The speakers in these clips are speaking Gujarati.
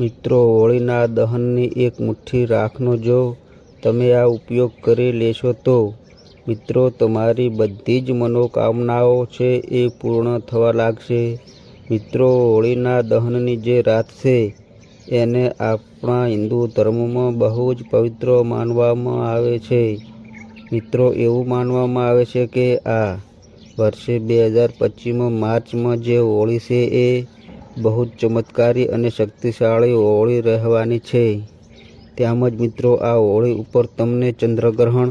મિત્રો, હોળીના દહનની એક મુઠ્ઠી રાખનો જો તમે આ ઉપયોગ કરી લેશો તો. મિત્રો, તમારી બધી જ મનોકામનાઓ છે એ પૂર્ણ થવા લાગશે. મિત્રો, હોળીના દહનની જે રાત છે, એને આપણા હિન્દુ ધર્મમાં બહુ જ પવિત્ર માનવામાં આવે છે. મિત્રો, એવું માનવામાં આવે છે કે આ વર્ષે બે હજાર પચીસમાં માર્ચમાં જે હોળી છે એ બહુ જ ચમત્કારી અને શક્તિશાળી હોળી રહેવાની છે. તેમજ મિત્રો, આ હોળી ઉપર તમને ચંદ્રગ્રહણ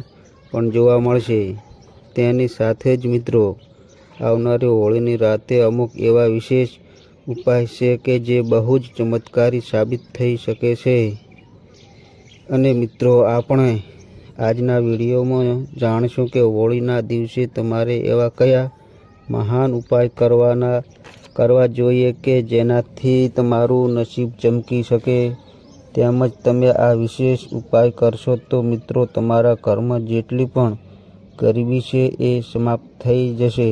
પણ જોવા મળશે. તેની સાથે જ મિત્રો, આવનારી હોળીની રાતે અમુક એવા વિશેષ ઉપાય છે કે જે બહુ જ ચમત્કારી સાબિત થઈ શકે છે. અને મિત્રો, આપણે આજના વિડીયોમાં જાણીશું કે હોળીના દિવસે તમારે એવા કયા મહાન ઉપાય કરવાના કરવા જોઈએ કે જેનાથી તમારું નસીબ ચમકી શકે. તેમજ તમે આ વિશેષ ઉપાય કરશો તો મિત્રો તમારા કર્મ જેટલી પણ ગરીબી છે એ સમાપ્ત થઈ જશે.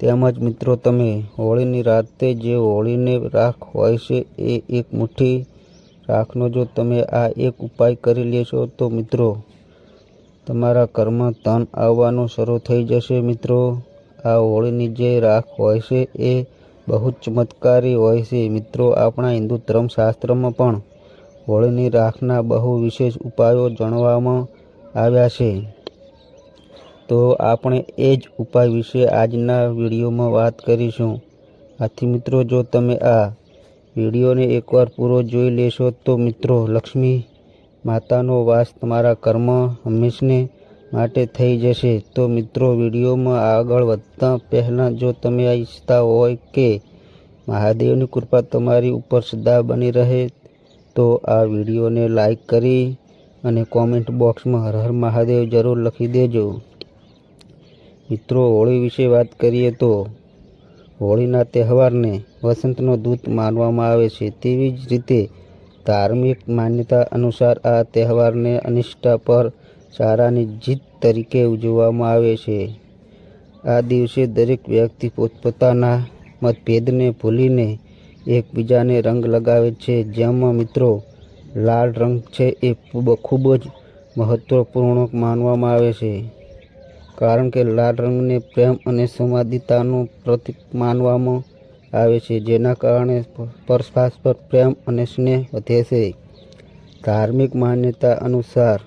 તેમજ મિત્રો તમે હોળીની રાતે જે હોળીને રાખ હોય છે એ એક મુઠ્ઠી રાખનો. જો તમે આ એક ઉપાય કરી લેશો તો મિત્રો તમારા કર્મ ધન આવવાનું શરૂ થઈ જશે મિત્રો. આ હોળીની જે રાખ હોય છે એ બહુ ચમત્કારી હોય છે. મિત્રો, આપણા હિન્દુ ધર્મશાસ્ત્રમાં પણ હોળીની રાખના બહુ વિશેષ ઉપાયો જણાવવામાં આવ્યા છે. તો આપણે એ જ ઉપાય વિશે આજના વિડીયોમાં વાત કરીશું. આથી મિત્રો, જો તમે આ વિડીયોને એકવાર પૂરો જોઈ લેશો તો મિત્રો, લક્ષ્મી માતાનો વાસ તમારા કર્મ હંમેશને માટે થઈ જશે. તો મિત્રો, વિડીયોમાં આગળ વધતા પહેલાં જો તમે ઈચ્છતા હોય કે મહાદેવની કૃપા તમારી ઉપર સદા બની રહે, તો આ વિડીયોને લાઈક કરી અને કોમેન્ટ બોક્સમાં હર હર મહાદેવ જરૂર લખી દેજો. મિત્રો, હોળી વિશે વાત કરીએ તો હોળીના તહેવારને વસંતનો દૂત માનવામાં આવે છે. તેવી જ રીતે ધાર્મિક માન્યતા અનુસાર આ તહેવારને અનિષ્ટા પર સારાની જીત તરીકે ઉજવવામાં આવે છે. આ દિવસે દરેક વ્યક્તિ પોતપોતાના મતભેદને ભૂલીને એકબીજાને રંગ લગાવે છે. જેમાં મિત્રો, લાલ રંગ છે એ ખૂબ જ મહત્વપૂર્ણ માનવામાં આવે છે. કારણ કે લાલ રંગને પ્રેમ અને સંવાદિતાનું પ્રતીક માનવામાં આવે છે, જેના કારણે પરસ્પર પ્રેમ અને સ્નેહ વધે છે. ધાર્મિક માન્યતા અનુસાર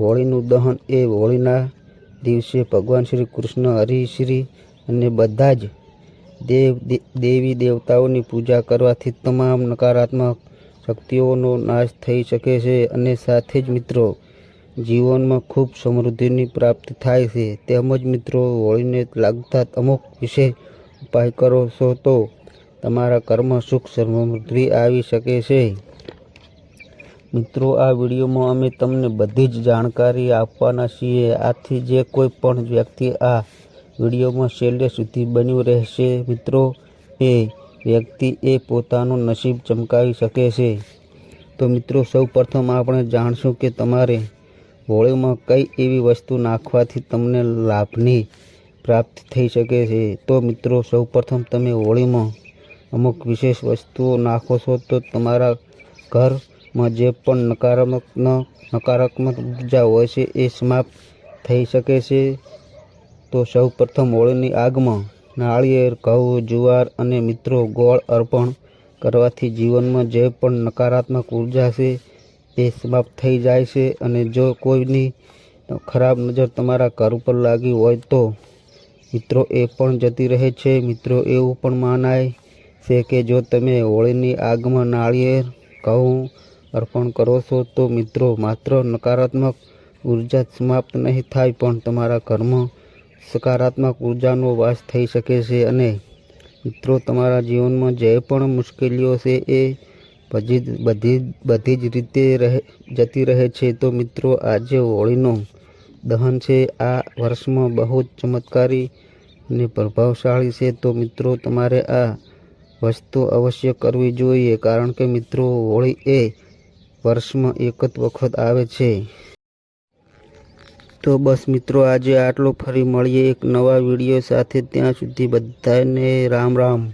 હોળીનું દહન એ હોળીના દિવસે ભગવાન શ્રી કૃષ્ણ, હરિશ્રી અને બધા જ દેવ દેવી દેવતાઓની પૂજા કરવાથી તમામ નકારાત્મક શક્તિઓનો નાશ થઈ શકે છે અને સાથે જ મિત્રો, જીવનમાં ખૂબ સમૃદ્ધિની પ્રાપ્તિ થાય છે. તેમજ મિત્રો હોળીને લાગતા અમુક વિશે ઉપાય કરો છો તો તમારા કર્મ સુખ સમૃદ્ધિ આવી શકે છે. મિત્રો, આ વિડીયોમાં અમે તમને બધી જ જાણકારી આપવાના છીએ. આથી જે કોઈ પણ વ્યક્તિ આ વિડીયોમાં છેલ્લે સુધી બન્યું રહેશે, મિત્રો, એ વ્યક્તિ એ પોતાનું નસીબ ચમકાવી શકે છે. તો મિત્રો સૌ પ્રથમ આપણે જાણશું કે તમારે હોળીમાં કઈ એવી વસ્તુ નાખવાથી તમને લાભની પ્રાપ્ત થઈ શકે છે. તો મિત્રો સૌ પ્રથમ તમે હોળીમાં અમુક વિશેષ વસ્તુઓ નાખો છો તો તમારા ઘરમાં જે પણ નકારાત્મક નકારાત્મક ઊર્જા હોય છે એ સમાપ્ત થઈ શકે છે. તો સૌ પ્રથમ હોળીની આગમાં નાળિયેર, ઘઉં, જુવાર અને મિત્રો ગોળ અર્પણ કરવાથી જીવનમાં જે પણ નકારાત્મક ઊર્જા છે એ સમાપ્ત થઈ જાય છે અને જો કોઈની ખરાબ નજર તમારા ઘર ઉપર લાગી હોય તો મિત્રો એ પણ જતી રહે છે. મિત્રો એવું પણ માનાય છે કે જો તમે હોળીની આગમાં નાળિયેર, ઘઉં અર્પણ કરો છો તો મિત્રો, માત્ર નકારાત્મક ઊર્જા સમાપ્ત નહીં થાય, પણ તમારા ઘરમાં સકારાત્મક ઉર્જાનો વાસ થઈ શકે છે. અને મિત્રો, તમારા જીવનમાં જે પણ મુશ્કેલીઓ છે એ બધી બધી બધી જ રીતે રહે, જતી રહે છે. તો મિત્રો આજે હોળીનો દહન છે, આ વર્ષમાં બહુ જ ચમત્કારી અને પ્રભાવશાળી છે. તો મિત્રો, તમારે આ વસ્તુ અવશ્ય કરવી જોઈએ, કારણ કે મિત્રો, હોળી એ વર્ષમાં એક જ વખત આવે છે. તો બસ મિત્રો, આજે આટલો. ફરી મળીએ એક નવા વીડિયો સાથે. ત્યાં સુધી બધાને રામ રામ.